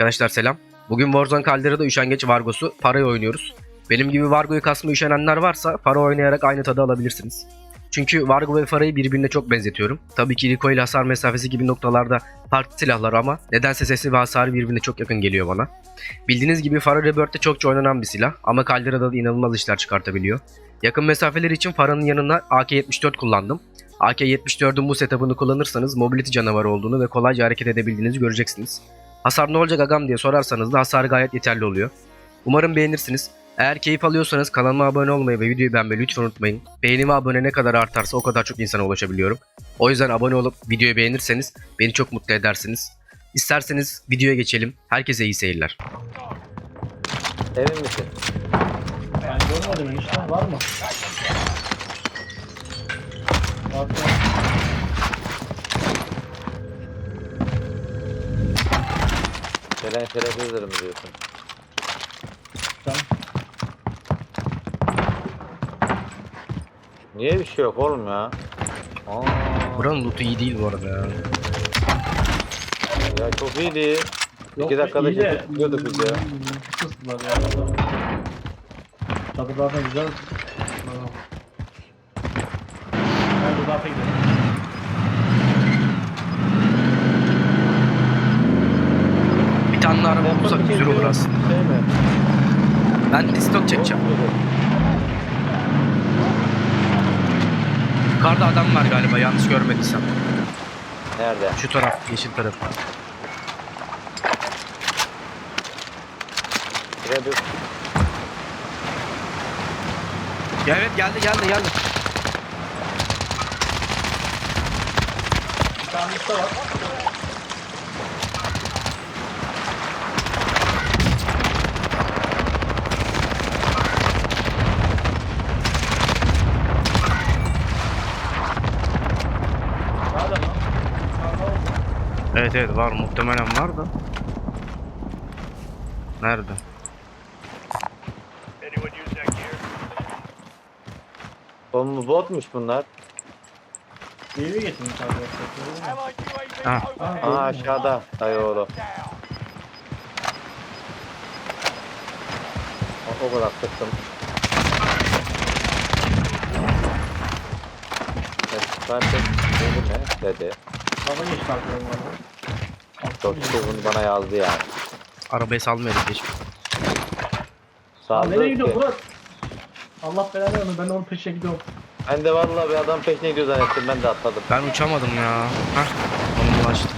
Arkadaşlar selam. Bugün Warzone Caldera'da üşengeç Vargos'u parayı oynuyoruz. Benim gibi Vargo'yu kasma üşenenler varsa para oynayarak aynı tadı alabilirsiniz. Çünkü Vargo ve Fara'yı birbirine çok benzetiyorum. Tabii ki recoil hasar mesafesi gibi noktalarda farklı silahlar ama nedense sesi ve hasarı birbirine çok yakın geliyor bana. Bildiğiniz gibi Fara Rebirth'te çokça oynanan bir silah ama Caldera'da da inanılmaz işler çıkartabiliyor. Yakın mesafeler için Fara'nın yanına AK-74 kullandım. AK-74'ün bu setup'ını kullanırsanız mobility canavarı olduğunu ve kolayca hareket edebildiğinizi göreceksiniz. Hasar ne olacak agam diye sorarsanız da hasarı gayet yeterli oluyor. Umarım beğenirsiniz. Eğer keyif alıyorsanız kanalıma abone olmayı ve videoyu beğenmeyi lütfen unutmayın. Beğenimi abone ne kadar artarsa o kadar çok insana ulaşabiliyorum. O yüzden abone olup videoyu beğenirseniz beni çok mutlu edersiniz. İsterseniz videoya geçelim. Herkese iyi seyirler. Emin misin? Ben görmedim enişte var mı? Var mı? Gelen şerefsizdir mi diyorsun? Sen Niye bir şey yok oğlum ya? Aa, Buranın loot'u iyi değil bu arada ya. ya çok iyiydi. Yok İki dakikada iyi de- gidiyorduk biz ya. Kıstılar ya. Çadır zaten güzel. Ben de zaten gidelim. Daha araba bulsak güzel olur aslında. Şey? Ben distok çekeceğim. Yukarıda adam var galiba yanlış görmediysem. Nerede? Şu taraf, yeşil taraf. Şuraya bir Ya evet geldi geldi geldi. Liste var. Evet evet var muhtemelen var da. Nerede? Bu botmuş bunlar. Evi getirmiş arkadaşlar. Ha. Aa aşağıda dayı oğlu. O, o kadar sıktım. Evet, ben de dedim ne dedi. Baba geçti arkadan Çok şükür bunu bana yazdı yani. Arabayı geç. Aa, Sağ nereye gidiyor Murat? Allah belanı versin ben de onun peşine gidiyorum. Ben de vallahi bir adam peşine gidiyor zannettim ben de atladım. Ben uçamadım ya. Hah. Onu bulaştım.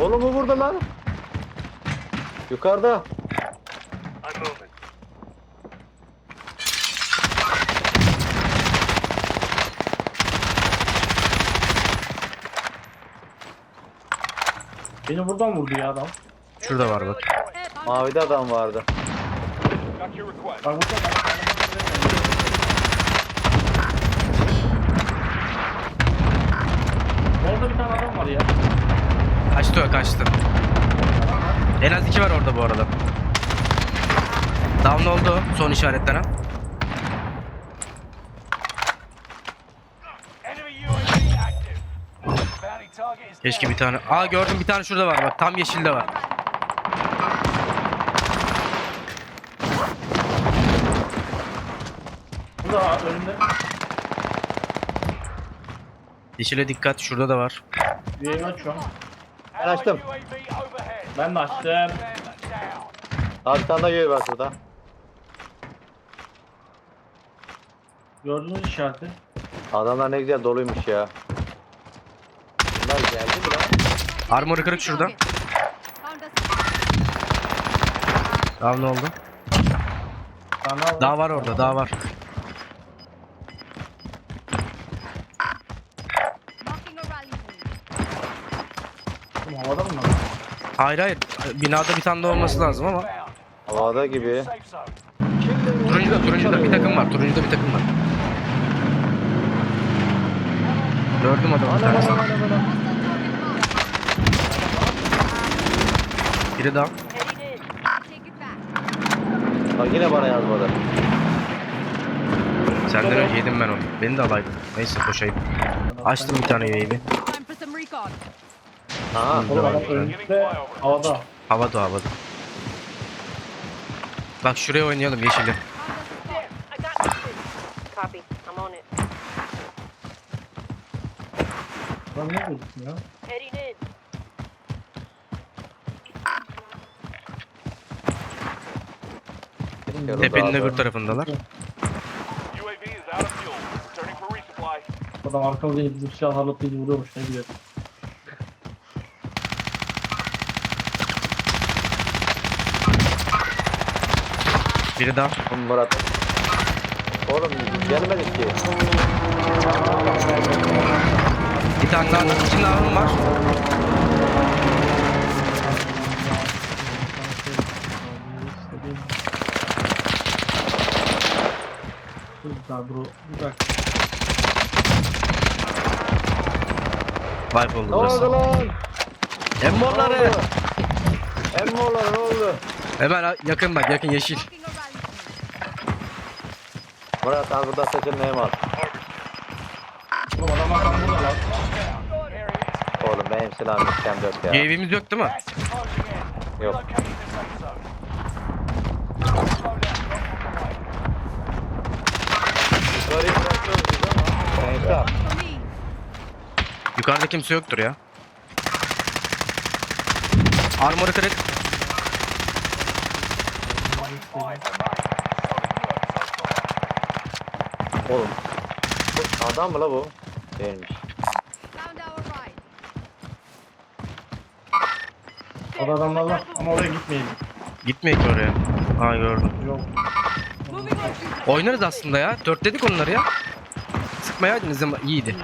Oğlum bu burada lan. Yukarıda. Beni buradan vurdu ya adam. Şurada var bak. Mavide adam vardı. Bak Orada bir tane adam var ya. Kaçtı o kaçtı. En az iki var orada bu arada. Down oldu son işaretlenen. Keşke bir tane. Aa gördüm bir tane şurada var bak tam yeşilde var. Burada var önünde. Yeşile dikkat şurada da var. Üyeyi aç şu an. Ben açtım. Ben de açtım. Daha göğe var burada. Gördünüz işareti. Adamlar ne güzel doluymuş ya. Bunlar geldi mi lan? Armor'ı kırık şurada. Down oldu. Sana Daha var orada daha var. Oğlum, Havada mı lan? Hayır hayır. Binada bir tane de olması lazım ama. Havada gibi. Turuncuda turuncuda bir takım var. Turuncuda bir takım var. Gördüm adamı. bir tanesini. Biri daha. Bak yine bana yazmadı. Senden önce yedim ben onu. Beni de alaydın. Neyse koşayım. Açtım bir tane UAV. Aha. Oğlum adam önümüzde havada. Havada havada. Bak şuraya oynayalım yeşili. Ya? Tepenin öbür tarafındalar. Adam arkamıza inip bizim silah harlatıyla vuruyormuş ne biliyor. Biri daha. Murat. Oğlum gelmedik ki. Tane daha. İçinde ağrım var. Dur daha bro. Bir dakika. Wipe oldu Ne burası. oldu lan? Emmoları. Emmoğulları ne oldu? Hemen yakın bak yakın yeşil. Murat al burada seçilmeyi al. Oğlum Oğlum benim silahım iskem yok ya. UAV'miz yok değil mi? Yok. Yukarıda kimse yoktur ya. Armor'ı kırık. Oğlum. Bu adam mı la bu? Değilmiş. Orada adamlar var ama oraya gitmeyelim. Gitmeyin ki oraya. Ha gördüm. Yok. Oynarız aslında ya. Dörtledik onları ya. Sıkmayaydınız ama iyiydi.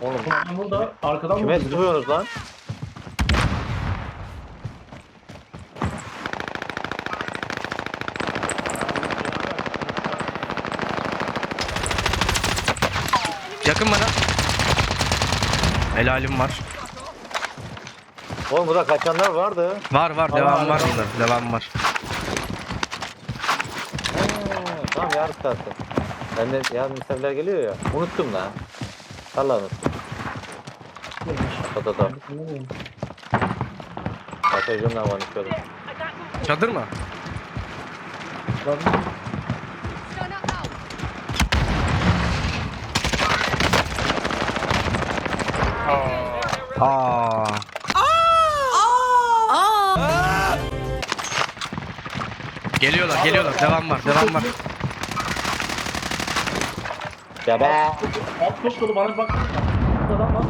Oğlum adam burada arkadan kime vurdu. tutuyorsunuz lan? Yakın bana. Helalim var. Oğlum burada kaçanlar vardı. Var var devam var bunlar. Devam var. Ha, tamam yarın saati. Ben de yarın misafirler geliyor ya. Unuttum lan. Allah unuttum. Odada. Ateşimle konuşuyordum. Çadır mı? Aa. Geliyorlar, geliyorlar. Devam var, devam var. Ya be. Alt koş dolu bana bak. Burada adam var.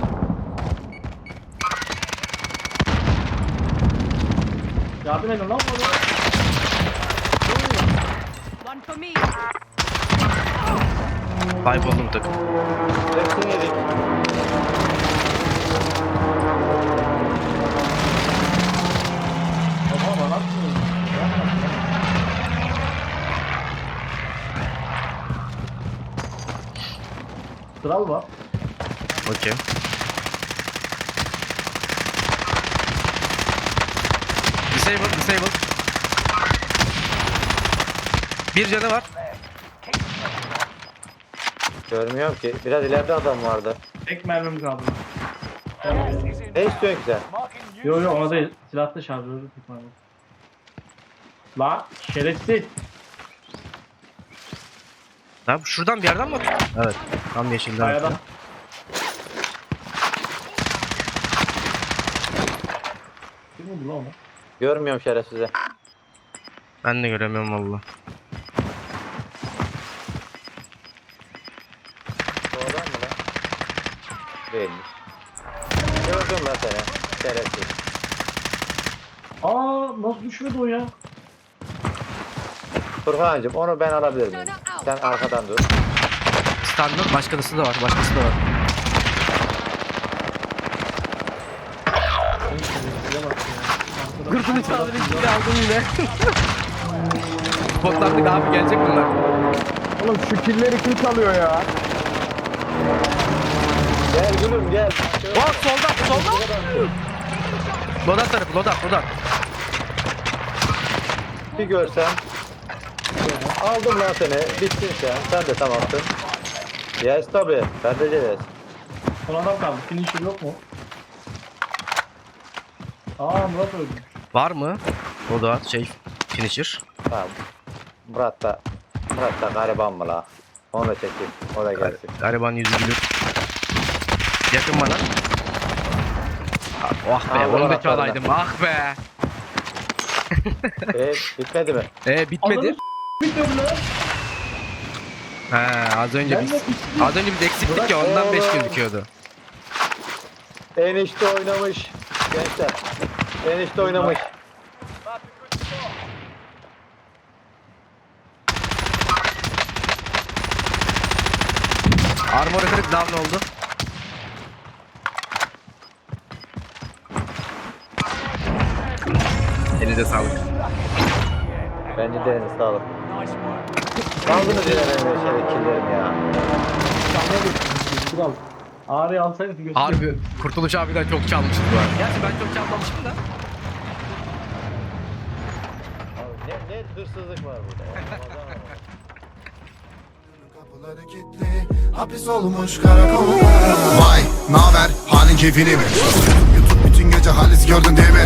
Yardım edin lan bana. One for me. Kayboldum takım. Hepsini yedik. Kral var. Okey. Disable, disable. Bir canı var. Görmüyorum ki. Biraz ileride adam vardı. Tek mermim kaldı. Ne istiyorsun you. Yo yo ona değil. Silahlı şarjörü tutmadım. La şerefsiz. Ya şuradan bir yerden mi atıyor? Evet. Tam yeşilden Kayadan. atıyor. Kim vurdu lan onu? Görmüyorum şerefsizi. Ben de göremiyorum valla. Bu adam mı lan? Değilmiş. Gördüm lan seni. Şerefsiz. Aa nasıl düşmedi o ya? Furkan'cığım onu ben alabilir miyim? Sen arkadan dur. Standart başkası da var, başkası da var. Gırtını çaldı bir aldım yine. Spotlandık abi gelecek bunlar. Oğlum şu killeri kim çalıyor ya? Gel gülüm gel. Bak solda, solda. Lodat tarafı, lodat, lodat. Bir görsem. Aldım lan seni. Bittin sen. Sen de tamamsın. Yes tabi. Ben de yes. Son adam kaldı. Finisher yok mu? Aa Murat öldü. Var mı? O da şey finisher. Tamam. Murat da Murat da gariban mı la? Onu da çekeyim. O da gelsin. Gariban yüzü gülür. Yakın bana. Ah be Aldım onu da anahtarını. çalaydım. Ah be. Eee bitmedi mi? E bitmedi. Ananı Bitti lan. He az önce Ben biz de bitti. az önce biz eksiktik Bırak ya ondan 5 oğlum. gözüküyordu. Enişte oynamış. Gençler. Enişte oynamış. Armor kırık down oldu. Elinize sağlık. Bence de en sağlık. Kaldınız yine benim şeyde killerim ya. Sahneye geçtiniz. Kral. Ağrı'yı alsaydık götürürdük. Harbi Kurtuluş abiden çok çalmışız bu arada. Gerçi ben çok çalmamışım da. Abi ne, ne hırsızlık var burada. ya. Kapıları kilitli, hapis olmuş karakolda Vay, naber, halin keyfini mi? YouTube bütün gece halis gördün değil mi?